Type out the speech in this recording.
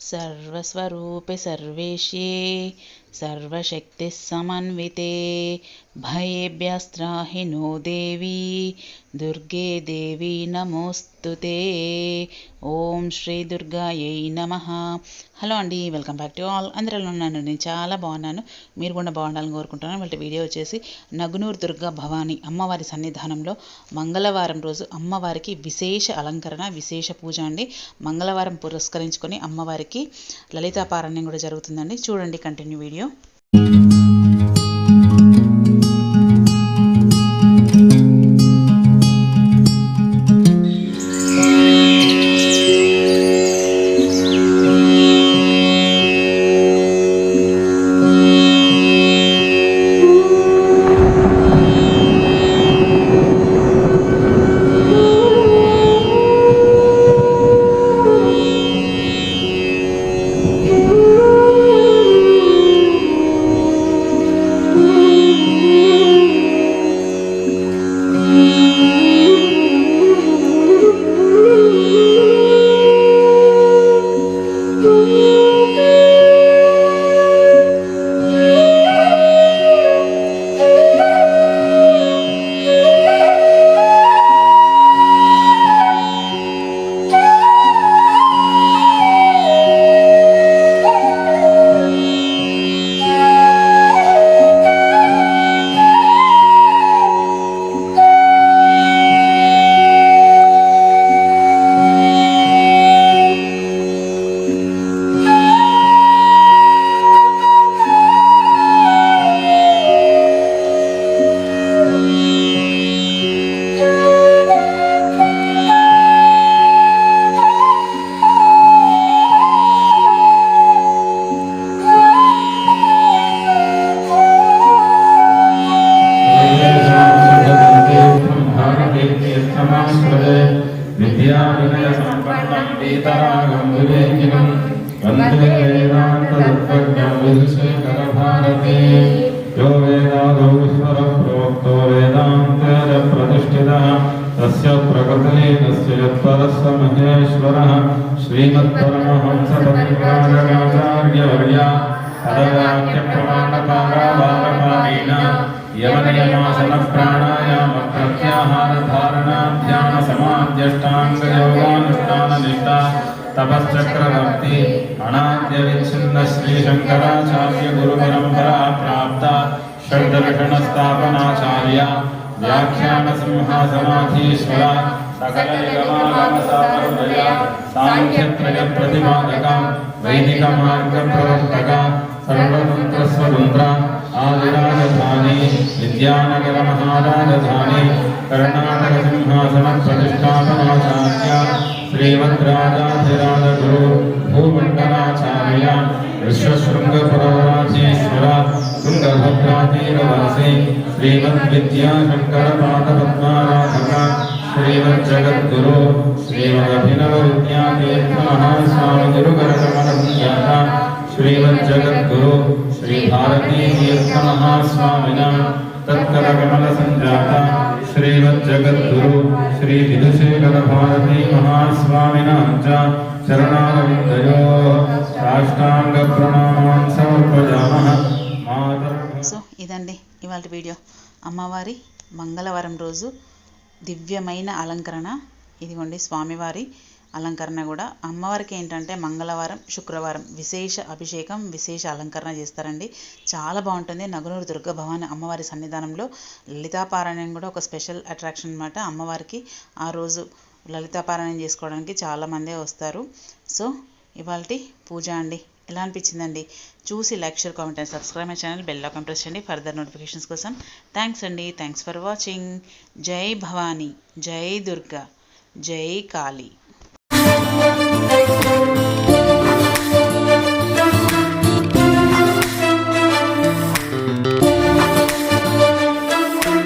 सर्वस्वरूपे सर्वेश्ये सर्वशक्तिः समन्विते भयेभ्यस्त्राहि no देवी దుర్గే దేవి నమోస్తుతే ఓం శ్రీ దుర్గాయై నమ hello అండి వెల్కమ్ బ్యాక్ టు ఆల్ అందరూ ఎలా ఉన్నాను నేను చాలా బాగున్నాను మీరు కూడా బాగుండాలని కోరుకుంటున్నాను వాళ్ళ వీడియో వచ్చేసి నగునూరు దుర్గా భవాని అమ్మవారి సన్నిధానంలో మంగళవారం రోజు అమ్మవారికి విశేష అలంకరణ విశేష పూజ అండి మంగళవారం పురస్కరించుకొని అమ్మవారికి లలితా పారాయణం కూడా జరుగుతుందండి చూడండి కంటిన్యూ వీడియో año. तीर्थमं स्मृजे विद्याविनयसम्पन्नं पीतरागं विवेकिनं वंदे विदुषे करभारते यो वेदादौश्वरप्रोक्तो वेदान्तेन प्रतिष्ठितः तस्य प्रकृतिलीनस्य यत्परस्य महेश्वरः श्रीमत्परमहंसपरिवारणाचार्यवर्या पदवाक्यप्रमाणपारावारपाणिना यमनियमासनप्राणायामप्रत्याहारधा यमनियमासनप्राणायामप्रत्याहारधारणाध्यानसमाध्यष्टाङ्गयोगानुष्ठाननिष्ठा तपश्चक्रवर्ती अनाद्यविच्छिन्न श्रीशङ्कराचार्य गुरुपरम्परा प्राप्ता षड्दर्शनस्थापनाचार्या व्याख्यानसिंहासनाधीश्वरा सकलनिगमागमसामन्वया साङ्ख्यत्रयप्रतिपादका वैदिकमार्गप्रवर्तका सर्वतन्त्रस्वतन्त्रा ఆదిరాజధాని విద్యానగర మహారాజధాని కర్ణాటక సింహాసన ప్రతిష్టాపనాచార్య శ్రీమద్రాజాధిరాజ గురు భూమండలాచార్య విశ్వశృంగపురవరాజేశ్వర శృంగభద్రాజీరవాసి శ్రీమద్విద్యాశంకర పాఠపద్మారాధక శ్రీమజ్జగద్గురు శ్రీమదభినవ విద్యాతీర్థ మహాస్వామి గురుగరకమణం శ్రీమజ్జగద్గురు श्रीमज्जगद्गुरु श्रीभारतीतीर्थमहास्वामिना तत्करकमलसञ्जाता श्रीमज्जगद्गुरु श्रीविधुशेखरभारती महास्वामिनां च चरणारविन्दयोः साष्टाङ्गप्रणामान् समर्पयामः मातरम् సో ఇదండి ఇవాళ వీడియో అమ్మవారి మంగళవారం రోజు దివ్యమైన అలంకరణ ఇదిగోండి స్వామివారి అలంకరణ కూడా. అమ్మవారికి ఏంటంటే మంగళవారం శుక్రవారం విశేష అభిషేకం విశేష అలంకరణ చేస్తారండి. చాలా బాగుంటుంది. నగనూరు దుర్గ భవాని అమ్మవారి సన్నిధానంలో లలితాపారాయణం కూడా ఒక స్పెషల్ అట్రాక్షన్ అనమాట అమ్మవారికి ఆ రోజు లలితాపారాయణం చేసుకోవడానికి చాలామందే వస్తారు. సో ఇవాళ పూజ అండి. ఎలా అనిపించిందండి? చూసి like share comment and subscribe my channel. Bell icon press చేయండి ఫర్దర్ నోటిఫికేషన్స్ కోసం. థ్యాంక్స్ అండి. Thanks for watching. జై భవానీ. జై దుర్గా. జై కాళీ.